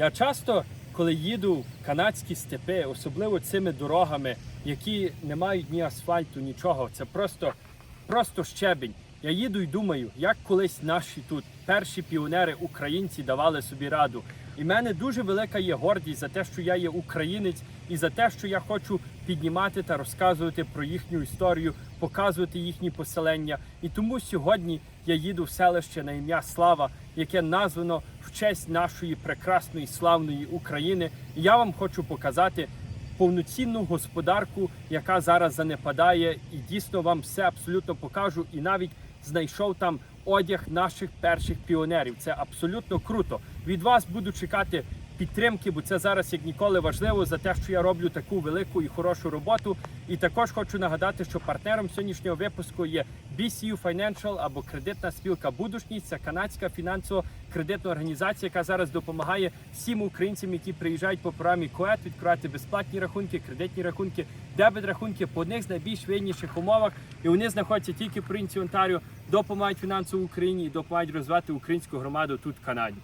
Я часто, коли їду в канадські степи, особливо цими дорогами, які не мають ні асфальту, нічого, це просто, просто щебень. Я їду і думаю, як колись наші тут перші піонери українці давали собі раду. І в мене дуже велика є гордість за те, що я є українець, і за те, що я хочу піднімати та розказувати про їхню історію, показувати їхні поселення. І тому сьогодні я їду в селище на ім'я Слава, яке названо в честь нашої прекрасної славної України. І я вам хочу показати повноцінну господарку, яка зараз занепадає, і дійсно вам все абсолютно покажу. І навіть знайшов там одяг наших перших піонерів. Це абсолютно круто. Від вас буду чекати підтримки, бо це зараз як ніколи важливо за те, що я роблю таку велику і хорошу роботу. І також хочу нагадати, що партнером сьогоднішнього випуску є BCU Financial або кредитна спілка Будушність. Це канадська фінансово-кредитна організація, яка зараз допомагає всім українцям, які приїжджають по програмі КОЕТ, відкривати безплатні рахунки, кредитні рахунки, дебет рахунки по одних з найбільш вигідніших умовах. І вони знаходяться тільки в провінції Онтаріо, допомагають фінансово Україні і допомагають розвивати українську громаду тут в Канаді.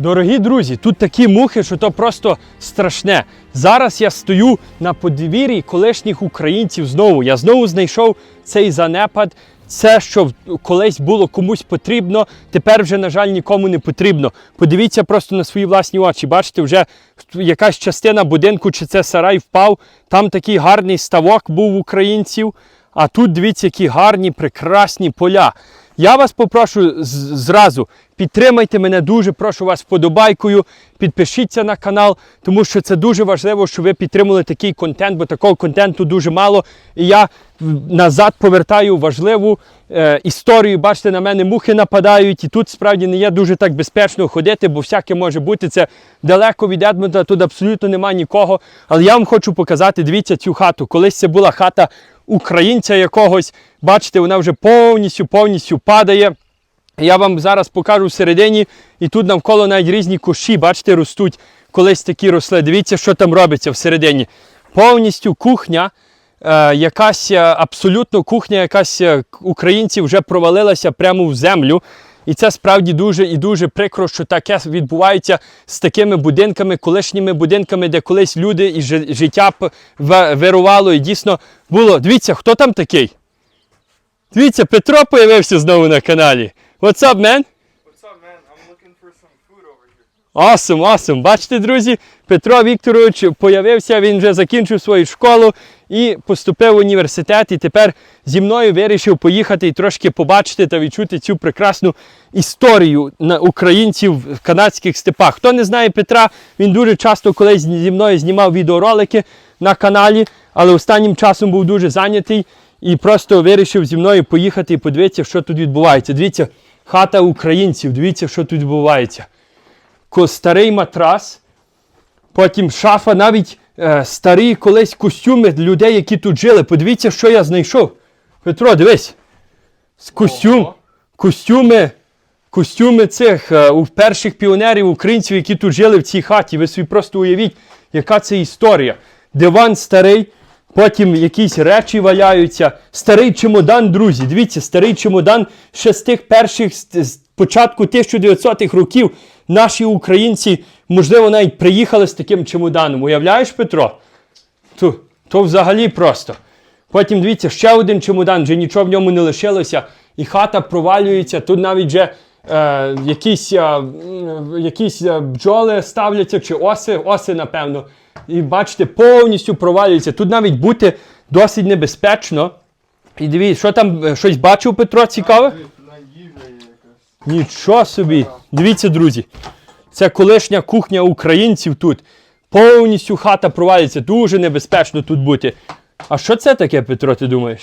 Дорогі друзі, тут такі мухи, що то просто страшне. Зараз я стою на подвір'ї колишніх українців знову. Я знову знайшов цей занепад. Це, що колись було комусь потрібно, тепер вже, на жаль, нікому не потрібно. Подивіться просто на свої власні очі. Бачите, вже якась частина будинку, чи це сарай впав. Там такий гарний ставок був українців. А тут дивіться, які гарні, прекрасні поля. Я вас попрошу зразу, підтримайте мене дуже, прошу вас вподобайкою, підпишіться на канал, тому що це дуже важливо, що ви підтримали такий контент, бо такого контенту дуже мало. І я назад повертаю важливу е, історію. Бачите, на мене мухи нападають, і тут справді не є дуже так безпечно ходити, бо всяке може бути. Це далеко від Едмонта, тут абсолютно немає нікого. Але я вам хочу показати, дивіться цю хату. Колись це була хата українця якогось. Бачите, вона вже повністю повністю падає. Я вам зараз покажу всередині, і тут навколо навіть різні кущі, бачите, ростуть. Колись такі росли. Дивіться, що там робиться всередині. Повністю кухня, е, якась е, абсолютно кухня, якась е, українців вже провалилася прямо в землю. І це справді дуже і дуже прикро, що таке відбувається з такими будинками, колишніми будинками, де колись люди і життя вирувало. І дійсно було. Дивіться, хто там такий? Дивіться, Петро появився знову на каналі. What's up, man? Awesome, awesome. Бачите, друзі, Петро Вікторович появився, він вже закінчив свою школу і поступив в університет. І тепер зі мною вирішив поїхати і трошки побачити та відчути цю прекрасну історію на українців в канадських степах. Хто не знає Петра, він дуже часто колись зі мною знімав відеоролики на каналі, але останнім часом був дуже зайнятий і просто вирішив зі мною поїхати і подивитися, що тут відбувається. Дивіться, хата українців, дивіться, що тут відбувається старий матрас, потім шафа, навіть е, старі колись костюми людей, які тут жили. Подивіться, що я знайшов. Петро, дивись. Костюм, костюми, костюми цих е, у перших піонерів українців, які тут жили в цій хаті. Ви собі просто уявіть, яка це історія. Диван старий, потім якісь речі валяються. Старий чемодан, друзі. Дивіться, старий чемодан ще з тих перших з, з початку 1900-х років. Наші українці, можливо, навіть приїхали з таким чемоданом. Уявляєш, Петро? То, то взагалі просто. Потім дивіться, ще один чемодан, вже нічого в ньому не лишилося, і хата провалюється. Тут навіть вже е, якісь, е, якісь е, бджоли ставляться чи оси, оси, напевно. І бачите, повністю провалюється. Тут навіть бути досить небезпечно. І дивіться, що там е, щось бачив Петро цікаве? На їжа є якась. Нічого собі. Дивіться, друзі. Це колишня кухня українців тут. Повністю хата провалюється. Дуже небезпечно тут бути. А що це таке, Петро, ти думаєш?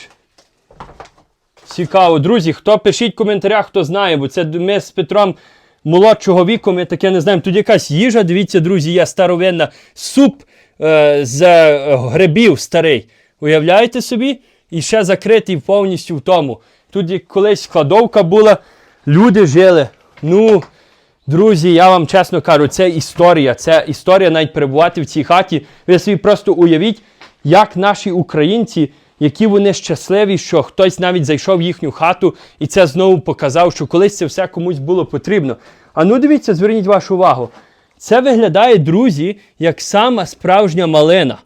Цікаво, друзі, хто пишіть в коментарях, хто знає, бо це ми з Петром молодшого віку, ми таке не знаємо. Тут якась їжа, дивіться, друзі, є старовинна. Суп е, з е, грибів старий. Уявляєте собі? І ще закритий повністю в тому. Тут колись кладовка була, люди жили. Ну, друзі, я вам чесно кажу, це історія. Це історія навіть перебувати в цій хаті. Ви собі просто уявіть, як наші українці, які вони щасливі, що хтось навіть зайшов в їхню хату і це знову показав, що колись це все комусь було потрібно. А ну дивіться, зверніть вашу увагу. Це виглядає, друзі, як сама справжня малина.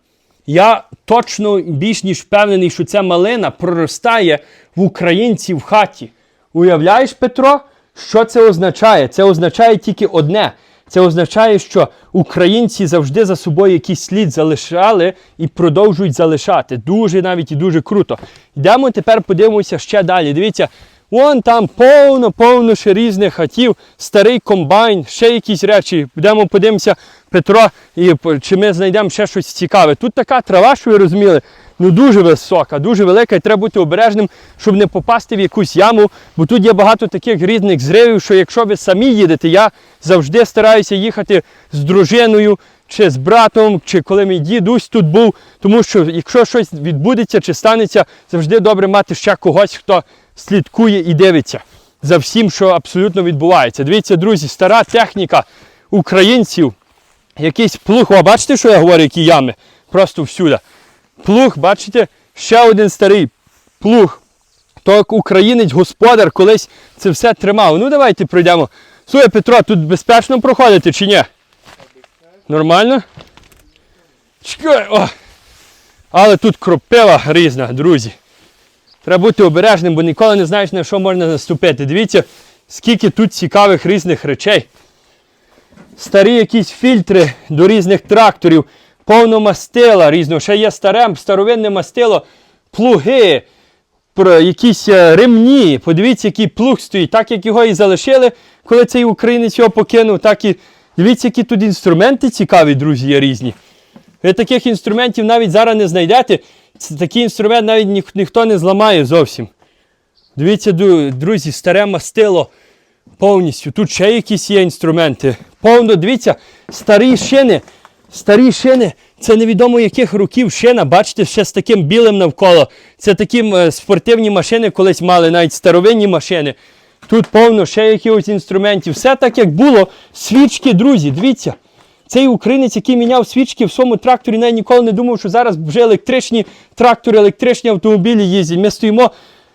Я точно більш ніж впевнений, що ця малина проростає в українців в хаті. Уявляєш, Петро, що це означає? Це означає тільки одне. Це означає, що українці завжди за собою якийсь слід залишали і продовжують залишати. Дуже навіть і дуже круто. Йдемо тепер подивимося ще далі. Дивіться, вон там повно, повно ще різних хатів, старий комбайн, ще якісь речі. Йдемо подивимося, Петро, і чи ми знайдемо ще щось цікаве. Тут така трава, що ви розуміли, ну дуже висока, дуже велика, і треба бути обережним, щоб не попасти в якусь яму. Бо тут є багато таких різних зривів, що якщо ви самі їдете, я завжди стараюся їхати з дружиною. Чи з братом, чи коли мій дідусь тут був, тому що якщо щось відбудеться чи станеться, завжди добре мати ще когось, хто слідкує і дивиться за всім, що абсолютно відбувається. Дивіться, друзі, стара техніка українців, якийсь плуг. О, бачите, що я говорю, які ями? Просто всюди. Плуг, бачите, ще один старий плуг. То як українець, господар колись це все тримав. Ну давайте пройдемо. Слухай, Петро, тут безпечно проходити чи ні? Нормально? Чекай, о! Але тут кропива різна, друзі. Треба бути обережним, бо ніколи не знаєш, на що можна наступити. Дивіться, скільки тут цікавих різних речей. Старі якісь фільтри до різних тракторів, повно мастила різного. Ще є старе, старовинне мастило, плуги, якісь е, ремні. Подивіться, який плуг стоїть. Так як його і залишили, коли цей українець його покинув, так і дивіться, які тут інструменти цікаві, друзі, є різні. Ви таких інструментів навіть зараз не знайдете. Це такий інструмент навіть ніх- ніхто не зламає зовсім. Дивіться, друзі, старе мастило повністю. Тут ще якісь є інструменти. Повно, дивіться, старі шини. Старі шини. Це невідомо яких років шина. Бачите, ще з таким білим навколо. Це такі е, спортивні машини колись мали, навіть старовинні машини. Тут повно ще якихось інструментів. Все так, як було. Свічки, друзі, дивіться. Цей українець, який міняв свічки в своєму тракторі, навіть ніколи не думав, що зараз вже електричні трактори, електричні автомобілі їздять. Ми стоїмо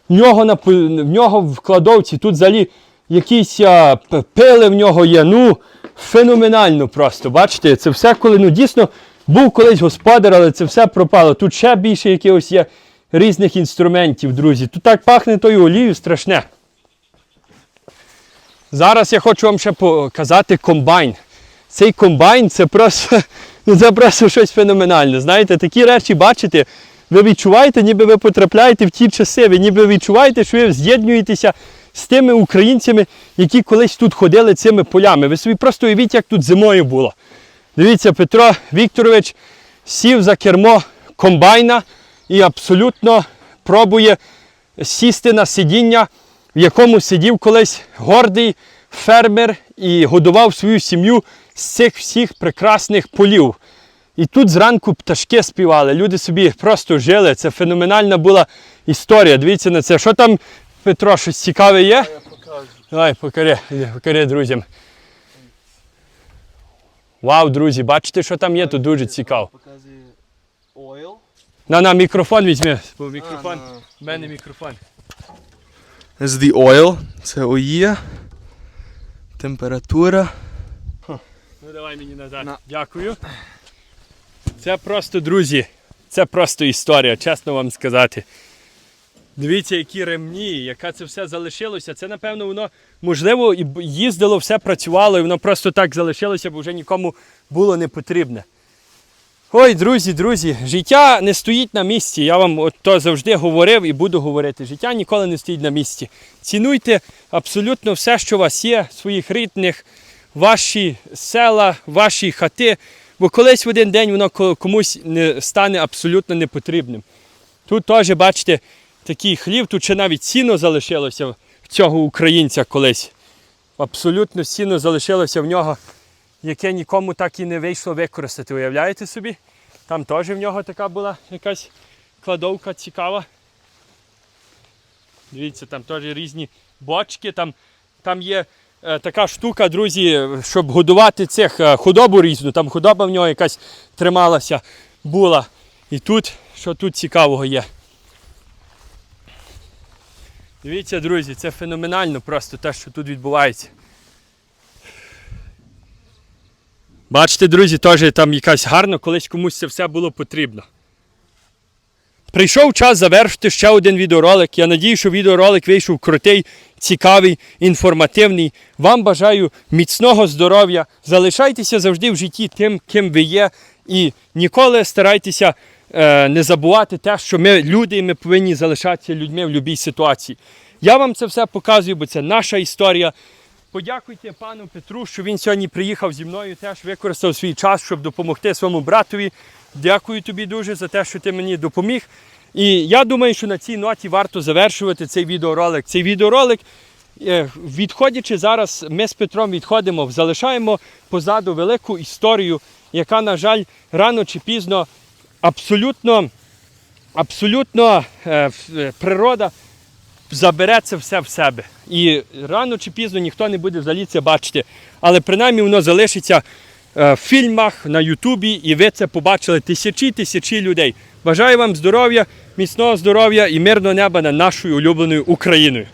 в нього, на, в нього в кладовці. Тут взагалі якісь а, пили в нього є. Ну, феноменально просто. Бачите, це все, коли ну, дійсно був колись господар, але це все пропало. Тут ще більше якихось є різних інструментів, друзі. Тут так пахне тою олією страшне. Зараз я хочу вам ще показати комбайн. Цей комбайн це просто, ну, це просто щось феноменальне. Знаєте, такі речі бачите, ви відчуваєте, ніби ви потрапляєте в ті часи, ви ніби відчуваєте, що ви з'єднуєтеся з тими українцями, які колись тут ходили цими полями. Ви собі просто уявіть, як тут зимою було. Дивіться, Петро Вікторович сів за кермо комбайна і абсолютно пробує сісти на сидіння, в якому сидів колись гордий фермер і годував свою сім'ю з цих всіх прекрасних полів. І тут зранку пташки співали, люди собі просто жили. Це феноменальна була історія. Дивіться на це. Що там, Петро, щось цікаве є? Я покажу. Давай, покажи, покажи друзям. Вау, друзі, бачите, що там є? Тут дуже цікаво. Показує oil. На, на, мікрофон візьми. Бо мікрофон. В мене мікрофон. Is the oil. Це олія. Температура. Ну давай мені назад. На. Дякую. Це просто, друзі, це просто історія, чесно вам сказати. Дивіться, які ремні, яка це все залишилося. Це, напевно, воно можливо і їздило, все працювало, і воно просто так залишилося, бо вже нікому було не потрібне. Ой, друзі, друзі, життя не стоїть на місці. Я вам то завжди говорив і буду говорити. Життя ніколи не стоїть на місці. Цінуйте абсолютно все, що у вас є, своїх рідних, ваші села, ваші хати, бо колись в один день воно комусь не стане абсолютно непотрібним. Тут теж, бачите, такий хлів, тут ще навіть сіно залишилося в цього українця колись. Абсолютно сіно залишилося в нього, яке нікому так і не вийшло використати. Уявляєте собі? Там теж в нього така була якась кладовка цікава. Дивіться, там теж різні бочки, там, там є е, така штука, друзі, щоб годувати цих е, худобу різну. Там худоба в нього якась трималася, була. І тут, що тут цікавого є. Дивіться, друзі, це феноменально просто те, що тут відбувається. Бачите, друзі, теж там якась гарно, колись комусь це все було потрібно. Прийшов час завершити ще один відеоролик. Я надію, що відеоролик вийшов крутий, цікавий, інформативний. Вам бажаю міцного здоров'я. Залишайтеся завжди в житті тим, ким ви є. І ніколи старайтеся е, не забувати те, що ми люди і ми повинні залишатися людьми в будь-якій ситуації. Я вам це все показую, бо це наша історія. Подякуйте пану Петру, що він сьогодні приїхав зі мною, теж використав свій час, щоб допомогти своєму братові. Дякую тобі дуже за те, що ти мені допоміг. І я думаю, що на цій ноті варто завершувати цей відеоролик. Цей відеоролик, е, відходячи зараз, ми з Петром відходимо, залишаємо позаду велику історію, яка, на жаль, рано чи пізно абсолютно, абсолютно е, е, природа забере це все в себе. І рано чи пізно ніхто не буде взагалі це бачити. Але принаймні воно залишиться е, в фільмах на Ютубі, і ви це побачили тисячі тисячі людей. Бажаю вам здоров'я, міцного здоров'я і мирного неба над нашою улюбленою Україною.